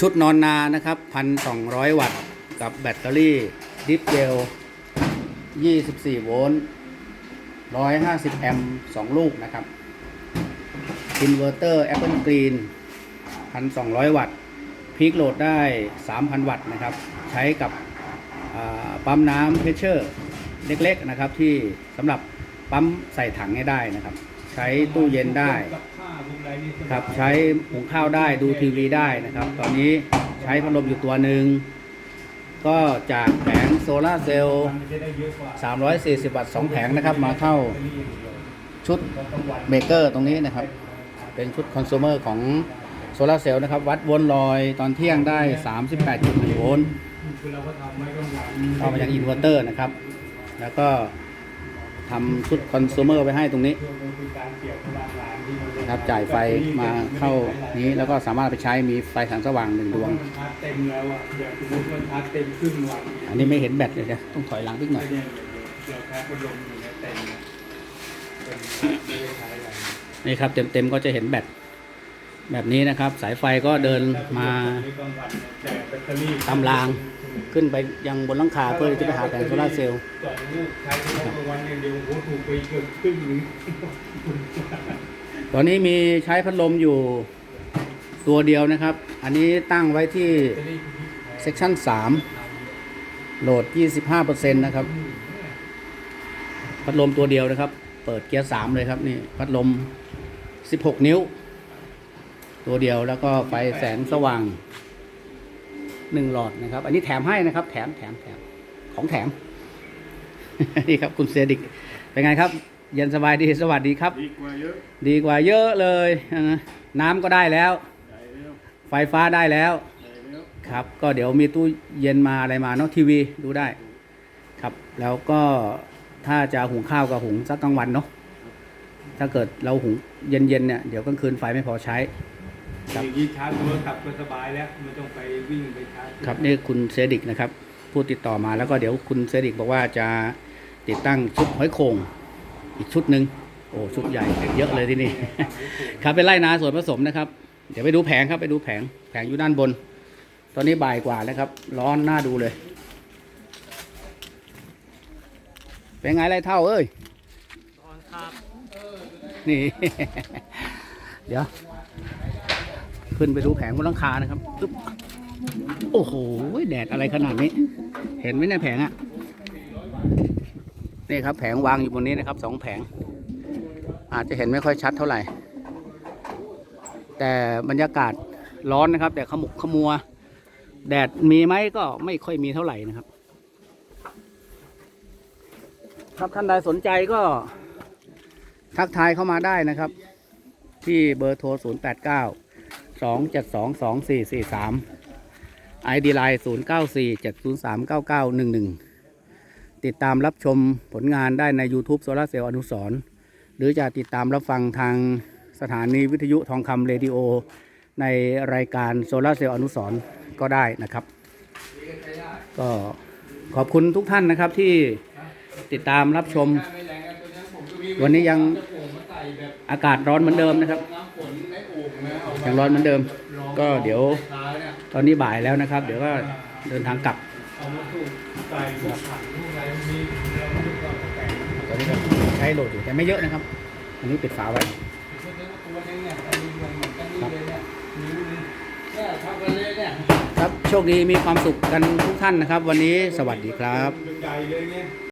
ชุดนอนนานะครับพันสองวัตต์ กับแบตเตอรี่ดิฟเจล 24 โวลต์ 150 แอมป์2ลูกนะครับอินเวอร์เตอร์ Apple Green 1,200 วัตต์พีคโหลดได้ 3,000 วัตต์นะครับ ใช้กับปั๊มน้ำเพชเชอร์ เล็กๆนะครับ ที่สำหรับปั๊มใส่ถังให้ได้นะครับ ใช้ตู้เย็นได้ครับใช้หุงข้าวได้ดูทีวีได้นะครับ ตอนนี้ใช้พัดลมอยู่ตัวหนึ่งก็จากแผงโซลาเซลล์ 340 วัตต์ 2 แผงนะครับ มาเข้าชุดเบเกอร์ตรงนี้นะครับ เป็นชุดคอน sumer ของโซลาเซลล์นะครับ วัดโวลต์ลอยตอนเที่ยงได้ 38.1โวลต์เข้ามายังอินเวอร์เตอร์นะครับ แล้วก็ ทำชุดคอน sumer ไว้ให้ตรงนี้ครับจ่ายไฟมาเข้านี้แล้วก็สามารถไปใช้มีไฟแสงสว่างหนึ่งดวงเต็มแล้วอะอย่างสมมติมันชาร์จเต็มครึ่งวันอันนี้ไม่เห็นแบตเลยนะต้องถอยหลังนิดหน่อยเราชาร์จพัดลมอยู่ในเต็มนี่ครับเต็มๆก็จะเห็นแบต แบบนี้นะครับ สายไฟก็เดินมาในกลางวันเนี่ยแต่แบตเตอรี่ตามรางขึ้นไปยังบนหลังคาเพื่อจะไปหาแผงโซลาเซลล์ตอนนี้มีใช้พัดลมอยู่ตัวเดียวนะครับ อันนี้ตั้งไว้ที่แบตเตอรี่เซกชัน3 โหลด 25%นะครับ พัดลมตัวเดียวนะครับ เปิดเกียร์ 3 เลยครับนี่ พัดลม 16 นิ้ว ตัวเดียวแล้วก็ไฟแสงสว่าง1หลอดนะครับ อันนี้แถมให้นะครับ แถมแถมแถมของแถม นี่ครับคุณเซดิก เป็นไงครับ เย็นสบายดีสวัสดีครับ ดีกว่าเยอะดีกว่าเยอะเลยนะน้ำก็ได้แล้วใหญ่แล้ว ไฟฟ้าได้แล้วใหญ่แล้ว ครับ ก็เดี๋ยวมีตู้เย็นมาอะไรมาเนาะทีวีดูได้ ครับ แล้วก็ถ้าจะหุงข้าวก็หุงสักกลางวันเนาะถ้าเกิดเราหุงเย็นๆเนี่ยเดี๋ยวกลางคืนไฟไม่พอใช้ ครับอย่างนี้ชาร์จโทรศัพท์ก็สบายแล้วไม่ต้องไปวิ่งไปชาร์จครับนี่คุณเซดิกนะครับผู้ติดต่อมาแล้วก็เดี๋ยวคุณเซดิกบอกว่าจะติดตั้งชุดหอยโข่งอีกชุดหนึ่งโอ้ชุดใหญ่เยอะเลยที่นี่ ครับเป็นไร่นาส่วนผสมนะครับ เดี๋ยวไปดูแผงครับไปดูแผงแผงอยู่ด้านบน ตอนนี้บ่ายกว่าแล้วครับ ร้อนน่าดูเลย เป็นไงไรเท่าเอ้ยนี่ เดี๋ยว ขึ้นไปดูแผงบนหลังคานะครับปึ๊บโอ้โหแดดอะไรขนาดนี้ เห็นไหมเนี่ยแผงอะนี่ครับแผงวางอยู่บนนี้นะครับสองแผง อาจจะเห็นไม่ค่อยชัดเท่าไหร่ แต่บรรยากาศร้อนนะครับ แต่ขมุกขมัว แดดมีไหมก็ไม่ค่อยมีเท่าไหร่นะครับ ครับท่านใดสนใจก็ทักทายเข้ามาได้นะครับ ที่เบอร์โทร 0 8 9 2 7 2 2 4 4 3 ID Line 0 9 4 7 0 3 9 9 1 1 ติดตามรับชมผลงานได้ใน YouTube โซลาเซลล์อนุสรหรือจะติดตามรับฟังทางสถานีวิทยุทองคำเรดิโอ ในรายการโซลาเซลล์อนุสรก็ได้นะครับ ก็ขอบคุณทุกท่านนะครับที่ติดตามรับชม วันนี้ยังอากาศร้อนเหมือนเดิมนะครับ ยังร้อนเหมือนเดิม ก็เดี๋ยวตอนนี้บ่ายแล้วนะครับ เดี๋ยวก็เดินทางกลับตอนนี้ก็ใช้โหลดอยู่แต่ไม่เยอะนะครับ อันนี้ปิดฝาไว้ครับโชคดีมีความสุขกันทุกท่านนะครับ วันนี้สวัสดีครับ